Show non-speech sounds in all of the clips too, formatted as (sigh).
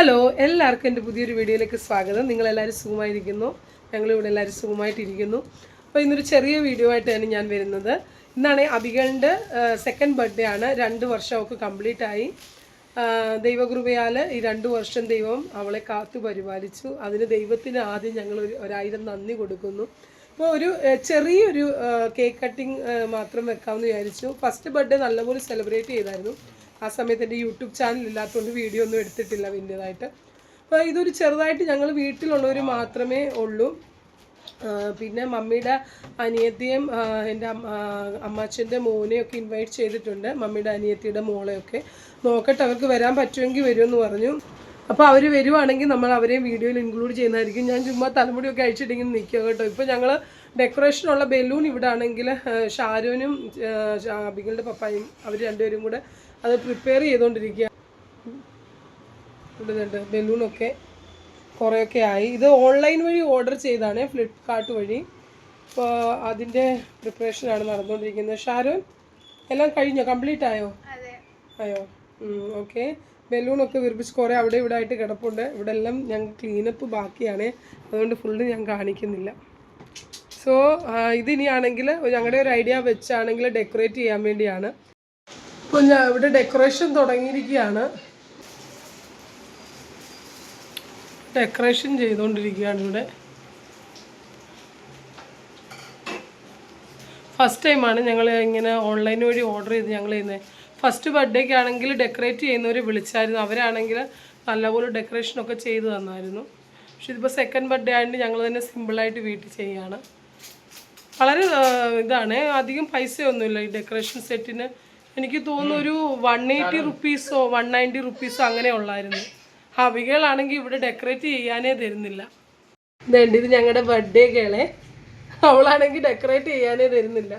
Hello എല്ലാവർക്കും എന്റെ പുതിയൊരു വീഡിയോയിലേക്ക് സ്വാഗതം. നിങ്ങളെല്ലാവരും സുഖമായിരിക്കുന്നു? ഞങ്ങളിവിടെ എല്ലാവരും സുഖമായിട്ടിരിക്കുന്നു. അപ്പോൾ ഇന്നൊരു ചെറിയ വീഡിയോ ആയിട്ടാണ് ഞാൻ വരുന്നത്. ഇന്നാണ് അബികളുടെ സെക്കൻഡ് ബർത്ത്ഡേ ആണ്. രണ്ട് വർഷം അവൾക്ക് കംപ്ലീറ്റ് ആയി. ദൈവകൃപയാൽ ഈ രണ്ട് വർഷം ദൈവം അവളെ കാത്തു പരിപാലിച്ചു. അതിന് ദൈവത്തിന് ആദ്യം ഞങ്ങൾ ഒരു ഒരായിരം നന്ദി കൊടുക്കുന്നു. അപ്പോൾ ഒരു ചെറിയൊരു കേക്ക് കട്ടിങ് മാത്രം വെക്കാമെന്ന് വിചാരിച്ചു. ഫസ്റ്റ് ബർത്ത്ഡേ നല്ലപോലെ സെലിബ്രേറ്റ് ചെയ്തായിരുന്നു. ആ സമയത്ത് എന്റെ യൂട്യൂബ് ചാനൽ ഇല്ലാത്തതുകൊണ്ട് വീഡിയോ ഒന്നും എടുത്തിട്ടില്ല വലിയതായിട്ട്. അപ്പോൾ ഇതൊരു ചെറുതായിട്ട് ഞങ്ങൾ വീട്ടിലുള്ളവർ മാത്രമേ ഉള്ളൂ. പിന്നെ മമ്മിയുടെ അനിയത്തിയും എന്റെ അമ്മ അമ്മാച്ചന്റെ മോനെയൊക്കെ ഇൻവൈറ്റ് ചെയ്തിട്ടുണ്ട്. മമ്മിയുടെ അനിയത്തിയുടെ മോളെയൊക്കെ. നോക്കട്ടെ അവർക്ക് വരാൻ പറ്റുമെങ്കിൽ വരുമെന്ന് പറഞ്ഞു. അപ്പോൾ അവർ വരുവാണെങ്കിൽ നമ്മൾ അവരെ വീഡിയോയിൽ ഇൻക്ലൂഡ് ചെയ്യുന്നതായിരിക്കും. ഞാൻ ചുമ്മാ തലമുടിയൊക്കെ അഴിച്ചിട്ടിങ്ങനെ നിൽക്കുക കേട്ടോ. ഇപ്പോൾ ഞങ്ങൾ ഡെക്കറേഷനുള്ള ബലൂൺ ഇവിടെ ആണെങ്കിൽ ഷാരൂനും അബികളുടെ പപ്പായും അവർ രണ്ടുപേരും കൂടെ അത് പ്രിപ്പയർ ചെയ്തുകൊണ്ടിരിക്കുക ഇടുന്നുണ്ട് ബലൂണൊക്കെ കുറേയൊക്കെ ആയി. ഇത് ഓൺലൈൻ വഴി ഓർഡർ ചെയ്താണ് ഫ്ലിപ്കാർട്ട് വഴി. അപ്പോൾ അതിന്റെ പ്രിപ്പറേഷനാണ് നടന്നുകൊണ്ടിരിക്കുന്നത് ഷാരോൻ എല്ലാം കഴിഞ്ഞോ? കംപ്ലീറ്റ് ആയോ? ആയോ? ഓക്കെ ബലൂണൊക്കെ വിർപ്പിച്ച് കുറേ അവിടെ ഇവിടെ ആയിട്ട് കിടപ്പുണ്ട്. ഇവിടെ എല്ലാം ഞങ്ങൾ ക്ലീനപ്പ് ബാക്കിയാണ്. അതുകൊണ്ട് ഫുള്ള് ഞാൻ കാണിക്കുന്നില്ല. സോ ഇതിനിയാണെങ്കിൽ ഞങ്ങളുടെ ഒരു ഐഡിയ വെച്ചാണെങ്കിൽ ഡെക്കറേറ്റ് ചെയ്യാൻ വേണ്ടിയാണ്. അപ്പോൾ ഞാൻ ഇവിടെ ഡെക്കറേഷൻ തുടങ്ങിയിരിക്കുകയാണ്. ഡെക്കറേഷൻ ചെയ്തുകൊണ്ടിരിക്കുകയാണ് ഇവിടെ. ഫസ്റ്റ് ടൈമാണ് ഞങ്ങൾ ഇങ്ങനെ ഓൺലൈൻ വഴി ഓർഡർ ചെയ്ത് ഞങ്ങൾ ചെയ്യുന്നത് ഫസ്റ്റ് ബർത്ത്ഡേക്ക് ആണെങ്കിൽ ഡെക്കറേറ്റ് ചെയ്യുന്നവർ വിളിച്ചായിരുന്നു. അവരാണെങ്കിൽ നല്ലപോലെ ഡെക്കറേഷനൊക്കെ ചെയ്തു തന്നായിരുന്നു. പക്ഷെ ഇതിപ്പോൾ സെക്കൻഡ് ബർത്ത്ഡേ ആയതുകൊണ്ട് ഞങ്ങൾ തന്നെ സിമ്പിളായിട്ട് വീട്ടിൽ ചെയ്യുകയാണ്. വളരെ ഇതാണ്. അധികം പൈസയൊന്നുമില്ല ഈ ഡെക്കറേഷൻ സെറ്റിന് എനിക്ക് തോന്നുന്നു ഒരു വൺ എയ്റ്റി റുപ്പീസോ വൺ നയന്റി റുപ്പീസോ അങ്ങനെ ഉള്ളായിരുന്നു. ഹവികളാണെങ്കിൽ ഇവിടെ ഡെക്കറേറ്റ് ചെയ്യാനേ തരുന്നില്ല. ഇതുണ്ട് ഇത് ഞങ്ങളുടെ ബർത്ത്ഡേ കേളെ. അവളാണെങ്കിൽ ഡെക്കറേറ്റ് ചെയ്യാനേ തരുന്നില്ല.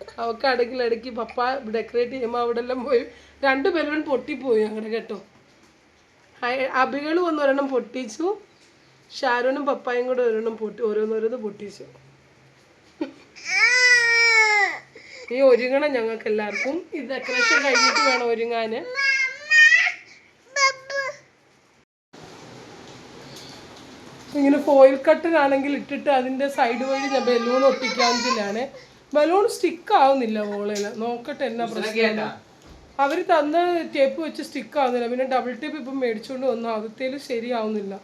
അവൾക്ക് അവൾക്കാണെങ്കിൽ ഇടയ്ക്ക് പപ്പ ഡെക്കറേറ്റ് ചെയ്യുമ്പോൾ അവിടെ എല്ലാം പോയി. രണ്ട് ബലൂൺ പൊട്ടിപ്പോയി അങ്ങനെ കേട്ടോ. അബികളും ഒന്നൊരെണ്ണം പൊട്ടിച്ചു. ഷാരൂനും പപ്പായും കൂടെ ഒരെണ്ണം പൊട്ടി ഓരോന്നോരോന്ന് പൊട്ടിച്ചു. ഈ ഒരുങ്ങണം ഞങ്ങൾക്ക് എല്ലാവർക്കും ഈ ഡെക്കറേഷൻ കഴിഞ്ഞിട്ട് വേണം ഒരുങ്ങാന്. ഇങ്ങനെ ഫോയിൽ കട്ടനാണെങ്കിൽ ഇട്ടിട്ട് അതിന്റെ സൈഡ് വഴി ഞാൻ ബലൂൺ ഒട്ടിക്കാഞ്ചിലാണ്. ബലൂൺ സ്റ്റിക്ക് ആവുന്നില്ല മോളേൽ നോക്കട്ടെ എന്നാ പ്രശ്നം അവർ തന്ന ടേപ്പ് വെച്ച് സ്റ്റിക്ക് ആവുന്നില്ല. പിന്നെ ഡബിൾ ടേപ്പ് ഇപ്പം മേടിച്ചുകൊണ്ട് വന്നു. ആദ്യത്തേലും ശരിയാവുന്നില്ല.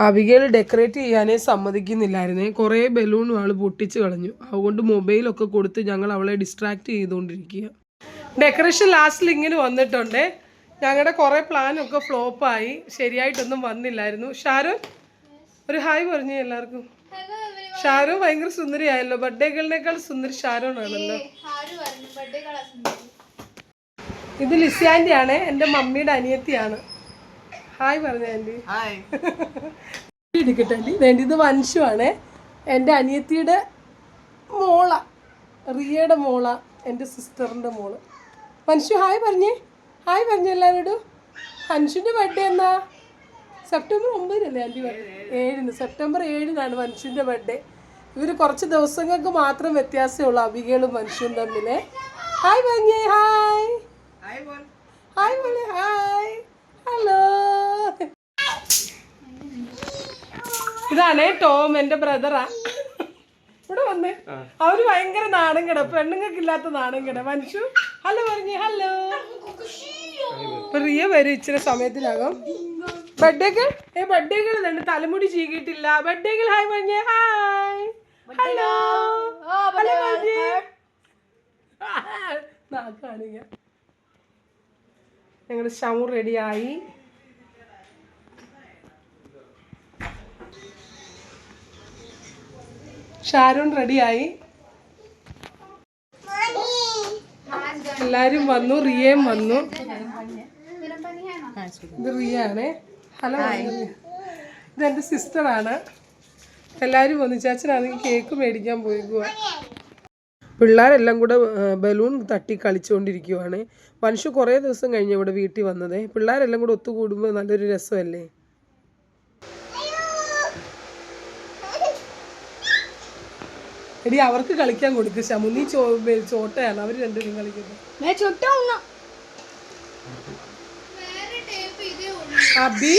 അബികയിൽ ഡെക്കറേറ്റ് ചെയ്യാനേ സമ്മതിക്കുന്നില്ലായിരുന്നേ. കുറേ ബലൂണും ആൾ പൊട്ടിച്ച് കളഞ്ഞു. അതുകൊണ്ട് മൊബൈലൊക്കെ കൊടുത്ത് ഞങ്ങൾ അവളെ ഡിസ്ട്രാക്റ്റ് ചെയ്തുകൊണ്ടിരിക്കുക. ഡെക്കറേഷൻ ലാസ്റ്റിൽ ഇങ്ങനെ വന്നിട്ടുണ്ട്. ഞങ്ങളുടെ കുറേ പ്ലാനൊക്കെ ഫ്ലോപ്പായി ശരിയായിട്ടൊന്നും വന്നില്ലായിരുന്നു. ഷാരൂൻ ഒരു ഹായ് പറഞ്ഞു എല്ലാവർക്കും. ഷാരു ഭയങ്കര സുന്ദരിയായല്ലോ. ബർത്ത്ഡേകളിനേക്കാൾ സുന്ദരി ഷാരൂൺ ആണല്ലോ. ഇത് ലിസിയാന്റെ ആണ് എന്റെ മമ്മിയുടെ അനിയത്തിയാണ്. ഹായ് പറഞ്ഞു ആന്റി. (laughs) ഇരിക്കട്ടെ ആന്റി. വേണ്ടി ഇത് വൻഷു ആണേ എന്റെ അനിയത്തിയുടെ മോള റിയയുടെ മോള എന്റെ സിസ്റ്ററിന്റെ മോൾ. വൻഷു ഹായ് പറഞ്ഞേ. ഹായ് പറഞ്ഞു എല്ലാവരോടും. വൻഷുന്റെ ബർത്ത്ഡേ എന്നാ? സെപ്റ്റംബർ ഒമ്പതിനല്ലേ ആന്റി? ഏഴിന്. സെപ്റ്റംബർ ഏഴിനാണ് വൻഷുന്റെ ബർത്ത്ഡേ ഇവർ കുറച്ച് ദിവസങ്ങൾക്ക് മാത്രം വ്യത്യാസമേ ഉള്ളൂ അബികകളും മനുഷ്യനും തമ്മിൽ ഹായ് പറഞ്ഞേ ഹായ്. ഹായ് ഹായ് ഹലോ ഇതാണ് ടോം എന്റെ ബ്രദറാ ഇവിടെ വന്നേ അവർ ഭയങ്കര നാണം കിട പെണ്ണുങ്ങൾക്ക് ഇല്ലാത്ത നാണം കിട. മനുഷ്യ ഹലോ പറഞ്ഞു ഹലോ. പ്രിയ വരും ഇച്ചിരി സമയത്തിനകം. ബഡ്ഡേക്ക് ഏ ബർത്ത്ഡേകൾ തന്നെ തലമുടി ചീകിയിട്ടില്ല. ബർത്ത്ഡേകൾ ഹായ് പറഞ്ഞേ ഹായ്. ഹലോ. ഹലോ ഞങ്ങളുടെ ഷമു റെഡിയായി ഷാരൂൺ റെഡിയായി. എല്ലാരും വന്നു റിയയും വന്നു. ഇത് റിയ ആണ് ഹലോ ഇത് എന്റെ സിസ്റ്ററാണ്. എല്ലാവരും വന്നു. ചാച്ചനാണെങ്കിൽ കേക്ക് മേടിക്കാൻ പോയിക്കുക പിള്ളേരെല്ലാം കൂടെ ബലൂൺ തട്ടി കളിച്ചുകൊണ്ടിരിക്കുവാണ്. മനുഷ്യ കുറേ ദിവസം കഴിഞ്ഞ് ഇവിടെ വീട്ടിൽ വന്നത്. പിള്ളേരെല്ലാം കൂടെ ഒത്തുകൂടുമ്പോൾ നല്ലൊരു രസമല്ലേ? എടി അവർക്ക് കളിക്കാൻ കൊടുക്ക് ശമുനി ചോട്ടയാണ്. അവർ രണ്ടുപേരും കളിക്കുന്നത് അബി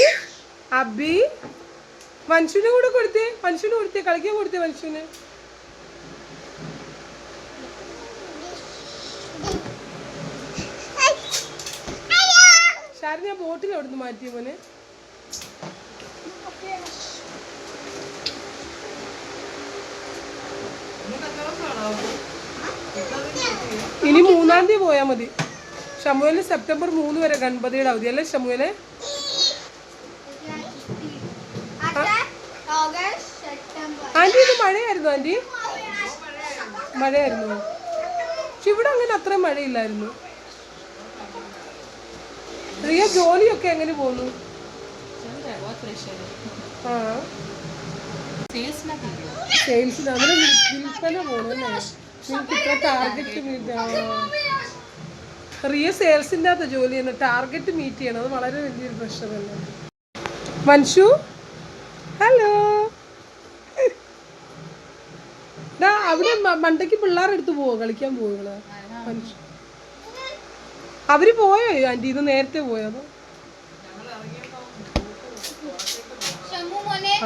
അബി. മനുഷ്യന് കൂടെ കൊടുത്തേ. മനുഷ്യന് കൊടുത്തേ. കളിക്കാൻ കൊടുത്തേ മനുഷ്യന് ശാരദ ബോട്ടിൽ അവിടുന്ന് മാറ്റിയ മോനെ? ഇനി മൂന്നാം തീയതി പോയാൽ മതി. ഷമുവിന് സെപ്റ്റംബർ മൂന്ന് വരെ ഗണപതിയുടെ അവധി. അല്ലേ സെപ്റ്റംബർ. ആന്റി ഇത് മഴയായിരുന്നു ആന്റി? മഴയായിരുന്നു? പക്ഷെ ഇവിടെ അങ്ങനെ അത്രയും മഴയില്ലായിരുന്നു. റിയ ജോലിയൊക്കെ എങ്ങനെ പോകുന്നു ആ. സെയിൽസിന് അതിന് വിൽപ്പന പോകണം ടാർഗറ്റ് മീറ്റ് റിയ സെയിൽസിന്റെ അകത്ത് ജോലി ചെയ്യുന്നത് ടാർഗറ്റ് മീറ്റ് ചെയ്യണം. അത് വളരെ വലിയൊരു പ്രശ്നമല്ലേ? മൻഷു? ഹലോ അവിടെ പിള്ളേരുടെ മണ്ടയ്ക്ക് പിള്ളേരെടുത്ത് പോവോ? കളിക്കാൻ പോവുകൾ മനുഷ്യ അവർ പോയോ? ആന്റി ഇത് നേരത്തെ പോയോ?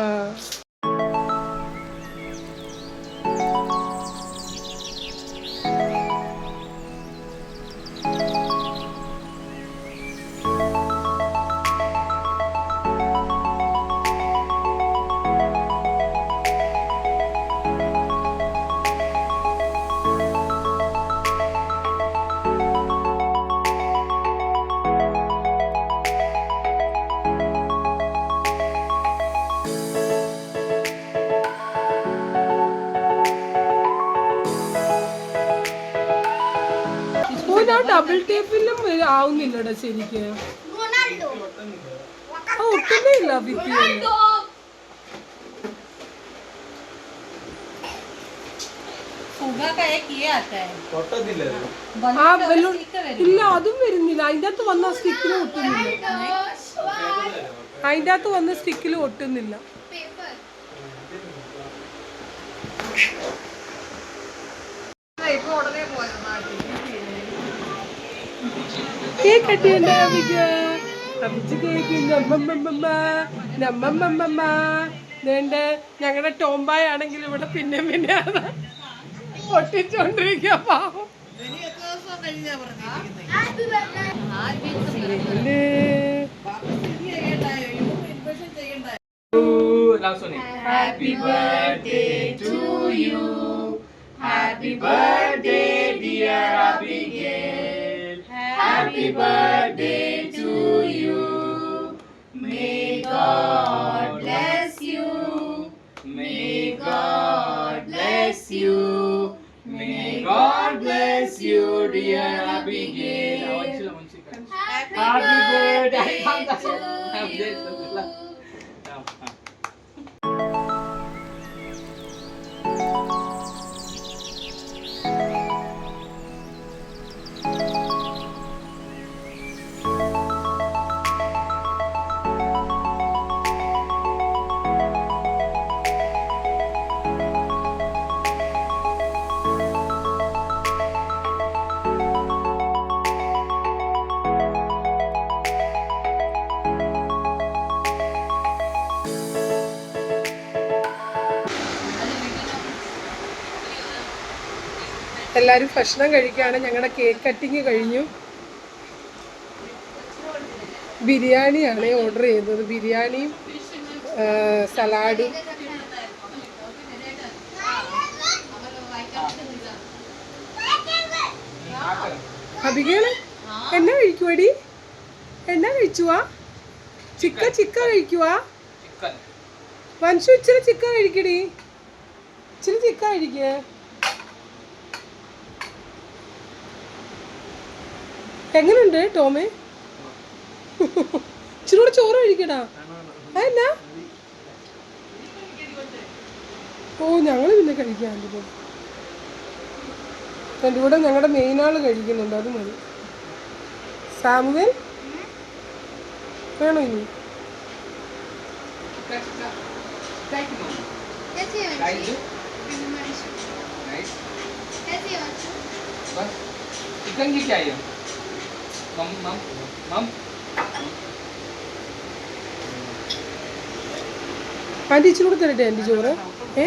ആ. ആവുന്നില്ലടാ ശരിക്ക്. ഒട്ടുമേ ഇല്ല ഇല്ല അതും വരുന്നില്ല. അതിന്റെ അകത്ത് വന്ന സ്റ്റിക്കിൽ ഒട്ടുന്നില്ല. അതിന്റെ അകത്ത് വന്ന സ്റ്റിക്കിൽ ഒട്ടുന്നില്ല. ഇപ്പൊ ഉടനെ പോയത് കേക്ക് കട്ടിയുണ്ട് കേക്ക് നമ്മമ്മമ്മ വേണ്ട ഞങ്ങളുടെ ടോംബായ ആണെങ്കിൽ ഇവിടെ പിന്നെ പിന്നെ പൊട്ടിച്ചോണ്ടിരിക്കുക പാവം? Happy birthday to you. Happy birthday, Happy birthday to you. May God bless you. May God bless you. May God bless you, dear Abigail. Happy birthday to you. എല്ലാവരും ഭക്ഷണം കഴിക്കുകയാണ് ഞങ്ങളുടെ കേക്ക് കട്ടിങ് കഴിഞ്ഞു. ബിരിയാണിയാണ് ഓർഡർ ചെയ്തത്. ബിരിയാണിയും സലാഡും അബികേൾ എന്നാ കഴിക്കുവാടി? എന്നാ കഴിച്ചുവാ? ചിക്ക ചിക്ക കഴിക്കുവാ? മനുഷ്യ ഇച്ചിരി ചിക്കൻ കഴിക്കടി. ഇച്ചിരി ചിക്കൻ കഴിക്കേ. എങ്ങനെയുണ്ട് ടോമെ? ഇച്ചിരൂടെ ചോറ് കഴിക്കടാ. അതെന്നാ? ഓ ഞങ്ങൾ പിന്നെ കഴിക്കാണ്ടിപ്പോ പോകും എന്റെ കൂടെ ഞങ്ങളുടെ മെയിൻ ആൾ കഴിക്കുന്നുണ്ട് അത് മതി. സാമുവൽ? വേണോ ഇനി? Chicken കിക്കായോ mắm mắm mắm anti ഇച്ചിരി കൂടെ ചോറ്? ഏ?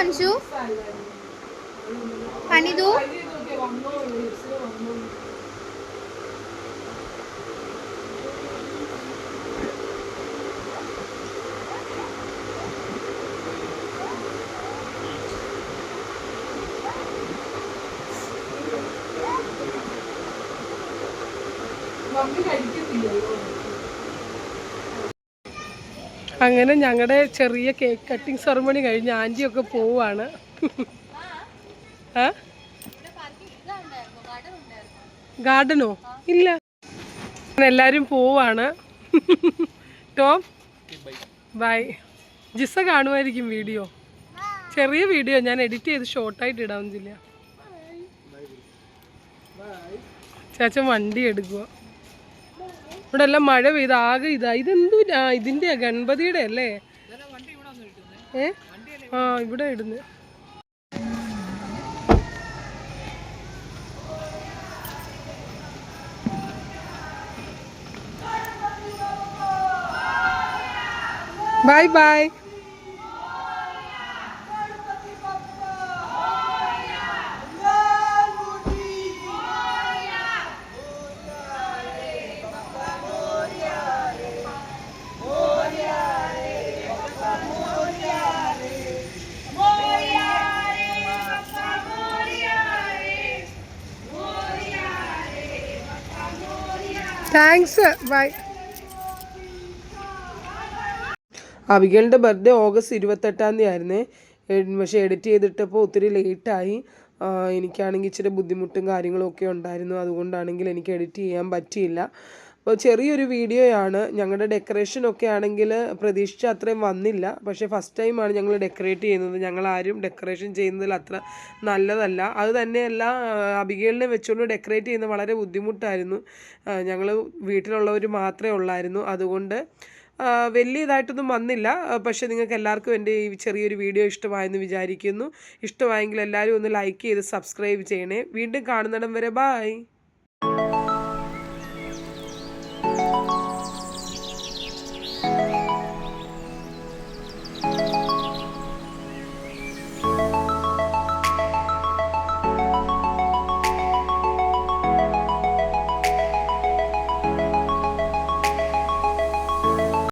अंशु पाणी दू मम्मी അങ്ങനെ ഞങ്ങളുടെ ചെറിയ കേക്ക് കട്ടിങ് സെറമണി കഴിഞ്ഞ് ആന്റിയൊക്കെ പോവാണ്. ഗാർഡനോ? ഇല്ല. എല്ലാവരും പോവാണ്. ടോം? ബൈ. ജിസ കാണുമായിരിക്കും വീഡിയോ. ചെറിയ വീഡിയോ ഞാൻ എഡിറ്റ് ചെയ്ത് ഷോർട്ടായിട്ട് ഇടാവുന്നില്ല ചേച്ചൻ വണ്ടി എടുക്കുക ഇവിടെ എല്ലാം മഴ പെയ്ത് ആകെ ഇതാ. ഇതെന്തു ഇതിന്റെ ഗണപതിയുടെ അല്ലേ? ഏ? ആ ഇവിടെ ഇടുന്നു. Bye bye. താങ്ക്സ് ബൈ അബികളുടെ ബർത്ത്ഡേ ഓഗസ്റ്റ് ഇരുപത്തെട്ടാം തീയതി ആയിരുന്നേ. പക്ഷെ എഡിറ്റ് ചെയ്തിട്ടപ്പോൾ ഒത്തിരി ലേറ്റായി. എനിക്കാണെങ്കിൽ ഇച്ചിരി ബുദ്ധിമുട്ടും കാര്യങ്ങളും ഒക്കെ ഉണ്ടായിരുന്നു. അതുകൊണ്ടാണെങ്കിൽ എനിക്ക് എഡിറ്റ് ചെയ്യാൻ പറ്റിയില്ല. അപ്പോൾ ചെറിയൊരു വീഡിയോയാണ്. ഞങ്ങളുടെ ഡെക്കറേഷൻ ഒക്കെ ആണെങ്കിൽ പ്രതീക്ഷിച്ച അത്രയും വന്നില്ല. പക്ഷേ ഫസ്റ്റ് ടൈമാണ് ഞങ്ങൾ ഡെക്കറേറ്റ് ചെയ്യുന്നത്. ഞങ്ങൾ ആരും ഡെക്കറേഷൻ ചെയ്യുന്നതിൽ അത്ര നല്ലതല്ല. അത് തന്നെയല്ല അബികേലിനെ വെച്ചുകൊണ്ട് ഡെക്കറേറ്റ് ചെയ്യുന്നത് വളരെ ബുദ്ധിമുട്ടായിരുന്നു. ഞങ്ങൾ വീട്ടിലുള്ളവർ മാത്രമേ ഉള്ളായിരുന്നു. അതുകൊണ്ട് വലിയ ഇതായിട്ടൊന്നും വന്നില്ല. പക്ഷേ നിങ്ങൾക്ക് എല്ലാവർക്കും എന്റെ ഈ ചെറിയൊരു വീഡിയോ ഇഷ്ടമായെന്ന് വിചാരിക്കുന്നു. ഇഷ്ടമായെങ്കിൽ എല്ലാവരും ഒന്ന് ലൈക്ക് ചെയ്ത് സബ്സ്ക്രൈബ് ചെയ്യണേ. വീണ്ടും കാണുന്നിടം വരെ ബായ്